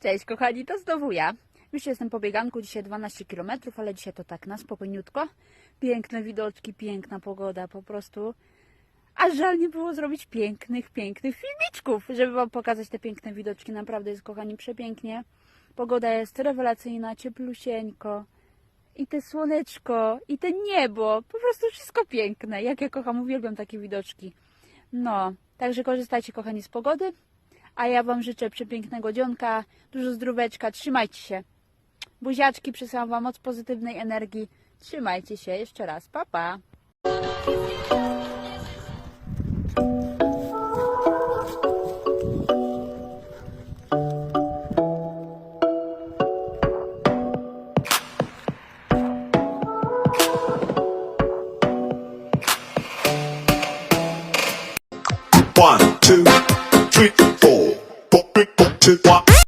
Cześć kochani, to znowu ja. Już jestem po bieganku, dzisiaj 12 km, ale dzisiaj to tak na spokojniutko. Piękne widoczki, piękna pogoda, po prostu. A żal nie było zrobić pięknych, pięknych filmiczków, żeby Wam pokazać te piękne widoczki. Naprawdę jest, kochani, przepięknie. Pogoda jest rewelacyjna, cieplusieńko. I te słoneczko, i te niebo. Po prostu wszystko piękne. Jak ja kocham, uwielbiam takie widoczki. No, także korzystajcie, kochani, z pogody. A ja Wam życzę przepięknego dzionka, dużo zdróweczka, trzymajcie się. Buziaczki, przesyłam Wam moc pozytywnej energii. Trzymajcie się, jeszcze raz, pa pa! One, two, three.